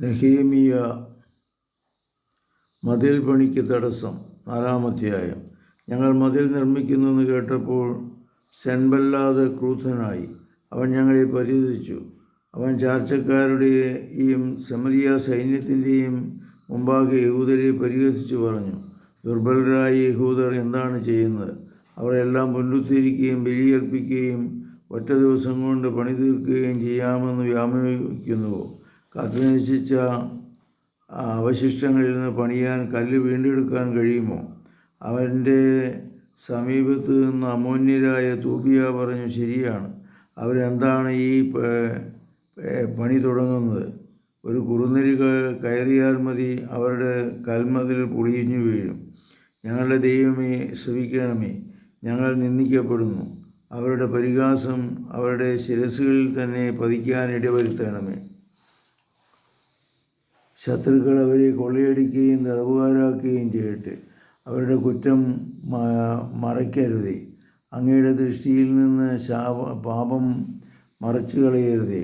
Nehemiah മതിൽ പണിക്ക് തടസ്സം. നാലാമധ്യായം ഞങ്ങൾ മതിൽ നിർമ്മിക്കുന്നെന്ന് കേട്ടപ്പോൾ സെൻബല്ലാതെ ക്രൂധനായി അവൻ ഞങ്ങളെ പരിഹസിച്ചു. അവൻ ചാർച്ചക്കാരുടെയും സമരിയ സൈന്യത്തിന്റെയും മുമ്പാകെ യഹൂദരെ പരിഹസിച്ചു പറഞ്ഞു. ദുർബലരായ യഹൂദർ എന്താണ് ചെയ്യുന്നത്? അവരെല്ലാം പുനരുദ്ധരിക്കുകയും ബലിയർപ്പിക്കുകയും ഒറ്റ ദിവസം കൊണ്ട് പണി തീർക്കുകയും ചെയ്യാമെന്ന് വ്യാമോഹിക്കുന്നുവോ? കത്തിനശിച്ച അവശിഷ്ടങ്ങളിൽ നിന്ന് പണിയാൻ കല്ല് വീണ്ടെടുക്കാൻ കഴിയുമോ? അവന്റെ സമീപത്ത് നിന്ന് അമോന്യരായ തൂബിയ പറഞ്ഞു ശരിയാണ്. അവരെന്താണ് ഈ പണി തുടങ്ങുന്നത്? ഒരു കുറുനരി കയറിയാൽ മതി അവരുടെ കൽമതിൽ പൊളിഞ്ഞു വീഴും. ഞങ്ങളുടെ ദൈവമേ ശ്രവിക്കണമേ. ഞങ്ങൾ നിന്ദിക്കപ്പെടുന്നു. അവരുടെ പരിഹാസം അവരുടെ ശിരസുകളിൽ തന്നെ പതിക്കാൻ ഇടവരുത്തണമേ. ശത്രുക്കൾ അവരെ കൊള്ളയടിക്കുകയും തടവുകാരാക്കുകയും ചെയ്യട്ടെ. അവരുടെ കുറ്റം മറയ്ക്കരുതേ. അങ്ങയുടെ ദൃഷ്ടിയിൽ നിന്ന് ശാപ പാപം മറച്ചു കളയരുതേ.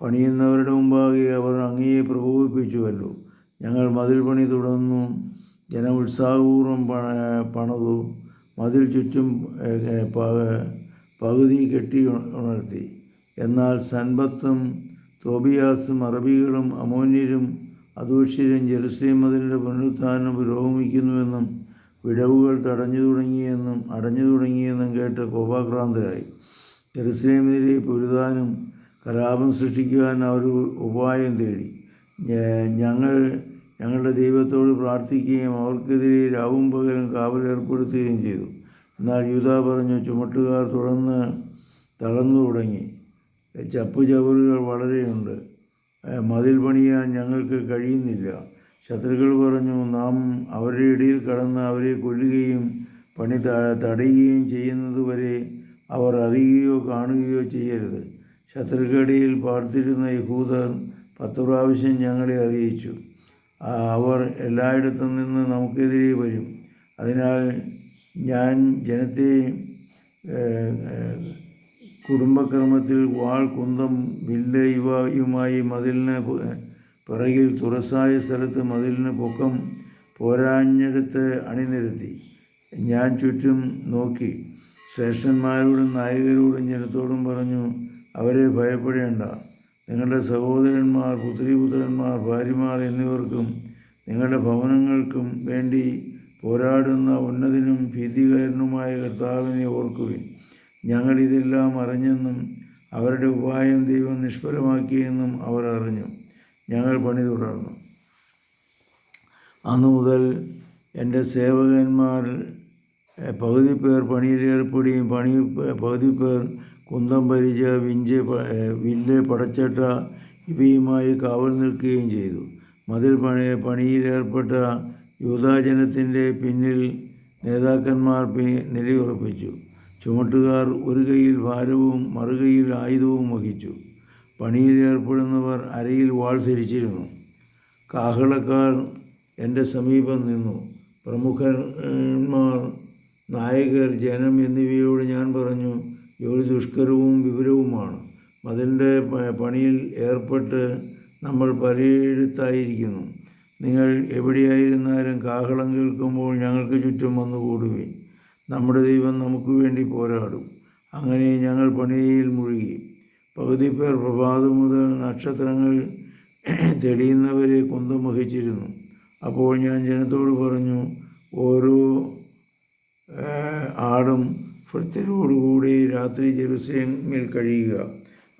പണിയുന്നവരുടെ മുമ്പാകെ അവർ അങ്ങയെ പ്രകോപിപ്പിച്ചുവല്ലോ. ഞങ്ങൾ മതിൽ പണി തുടർന്നു ജനം ഉത്സാഹപൂർവം പണ പണതു മതിൽ ചുറ്റും പകുതി കെട്ടി ഉണർത്തി. എന്നാൽ സൻബത്തും തോബിയാസും അറബികളും അമോന്യരും അദൂഷ്യരും ജെറുസലേം മതിലിന്റെ പുനരുത്ഥാനം പുരോഗമിക്കുന്നുവെന്നും വിടവുകൾ തടഞ്ഞു തുടങ്ങിയെന്നും അടഞ്ഞു തുടങ്ങിയെന്നും കേട്ട് കോപാക്രാന്തരായി. ജെറുസലേമിനെതിരെ പൊരുതാനും കലാപം സൃഷ്ടിക്കുവാൻ അവർ ഉപായം തേടി. ഞങ്ങൾ ഞങ്ങളുടെ ദൈവത്തോട് പ്രാർത്ഥിക്കുകയും അവർക്കെതിരെ രാവും പകലും കാവലേർപ്പെടുത്തുകയും ചെയ്തു. എന്നാൽ യൂത പറഞ്ഞു ചുമട്ടുകാർ തുടർന്ന് തളർന്നു തുടങ്ങി. ചപ്പു ചവറുകൾ വളരെയുണ്ട്. മതിൽ പണിയാൻ ഞങ്ങൾക്ക് കഴിയുന്നില്ല. ശത്രുക്കൾ പറഞ്ഞു നാം അവരുടെ ഇടയിൽ കടന്ന് അവരെ കൊല്ലുകയും പണി തടയുകയും ചെയ്യുന്നതുവരെ അവർ അറിയുകയോ കാണുകയോ ചെയ്യരുത്. ശത്രുക്കടിയിൽ പാർത്തിരുന്ന യഹൂദർ പത്ത് പ്രാവശ്യം ഞങ്ങളെ അറിയിച്ചു. അവർ എല്ലായിടത്തും നിന്ന് നമുക്കെതിരെ വരും. അതിനാൽ ഞാൻ ജനത്തെ കുടുംബക്രമത്തിൽ വാൾ കുന്തം വില്ല് ഇവയുമായി മതിലിന് പിറകിൽ തുറസായ സ്ഥലത്ത് മതിലിന് പൊക്കം പോരാഞ്ഞെടുത്ത് അണിനിരത്തി. ഞാൻ ചുറ്റും നോക്കി. ശ്രേഷ്ഠന്മാരോടും നായകരോടും ജനത്തോടും പറഞ്ഞു അവരെ ഭയപ്പെടേണ്ട. നിങ്ങളുടെ സഹോദരന്മാർ പുത്രിപുത്രന്മാർ ഭാര്യമാർ എന്നിവർക്കും നിങ്ങളുടെ ഭവനങ്ങൾക്കും വേണ്ടി പോരാടുന്ന ഉന്നതനും ഭീതികരനുമായ കർത്താവിനെ ഓർക്കുവിൻ. ഞങ്ങൾ ഇതെല്ലാം അറിഞ്ഞെന്നും അവരുടെ ഉപായം ദൈവം നിഷ്ഫലമാക്കിയെന്നും അവർ അറിഞ്ഞു. ഞങ്ങൾ പണി തുടർന്നു. അന്നു മുതൽ എന്റെ സേവകന്മാർ പകുതി പേർ പണിയിലേർപ്പെടുകയും പണി പകുതി പേർ കുന്തം പരിച വിഞ്ച് വില്ല് പടച്ചട്ട ഇവയുമായി കാവൽ നിൽക്കുകയും ചെയ്തു. മതിൽ പണി പണിയിലേർപ്പെട്ട യൂതാജനത്തിന്റെ പിന്നിൽ നേതാക്കന്മാർ നിലയുറപ്പിച്ചു. ചുമട്ടുകാർ ഒരു കൈയിൽ ഭാരവും മറുകൈയിൽ ആയുധവും വഹിച്ചു. പണിയിൽ ഏർപ്പെടുന്നവർ അരയിൽ വാൾ ധരിച്ചിരുന്നു. കാഹളക്കാർ എന്റെ സമീപം നിന്നു. പ്രമുഖന്മാർ നായകർ ജനം എന്നിവയോട് ഞാൻ പറഞ്ഞു ജോലി ദുഷ്കരവും വിവരവുമാണ്. മതിലിന്റെ പണിയിൽ ഏർപ്പെട്ട് നമ്മൾ പലയിടത്തായിരിക്കുന്നു. നിങ്ങൾ എവിടെയായിരുന്നാലും കാഹളം കേൾക്കുമ്പോൾ ഞങ്ങൾക്ക് ചുറ്റും വന്നു കൂടുകയും നമ്മുടെ ദൈവം നമുക്ക് വേണ്ടി പോരാടും. അങ്ങനെ ഞങ്ങൾ പണിയിൽ മുഴുകി. പകുതി പേർ പ്രഭാതം മുതൽ നക്ഷത്രങ്ങൾ തെളിയുന്നവരെ കുന്തം വഹിച്ചിരുന്നു അപ്പോൾ ഞാൻ ജനത്തോട് പറഞ്ഞു ഓരോ ആടും ഭൃത്യരോടുകൂടി രാത്രി ജെറുസലേമിൽ കഴിയുക.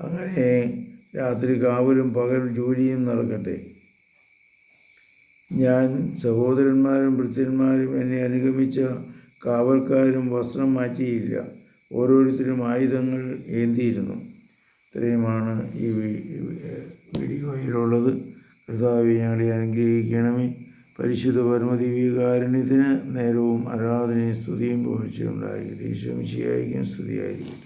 അങ്ങനെ രാത്രി കാവലും പകൽ ജോലിയും നടക്കട്ടെ. ഞാൻ സഹോദരന്മാരും ഭൃത്യന്മാരും എന്നെ അനുഗമിച്ച കാവൽക്കാരും വസ്ത്രം മാറ്റിയില്ല. ഓരോരുത്തരും ആയുധങ്ങൾ ഏന്തിയിരുന്നു. ഇത്രയുമാണ് ഈ വീഡിയോയിലുള്ളത്. കർത്താവ് ഞങ്ങളെ അനുഗ്രഹിക്കണമേ. പരിശുദ്ധ പരമദിവ്യകാരുണ്യത്തിന് നേരവും ആരാധനയും സ്തുതിയും പുകഴ്ചയുണ്ടായിരിക്കട്ടെ ഈശോ മിശിയായിരിക്കും സ്തുതിയായിരിക്കട്ടെ.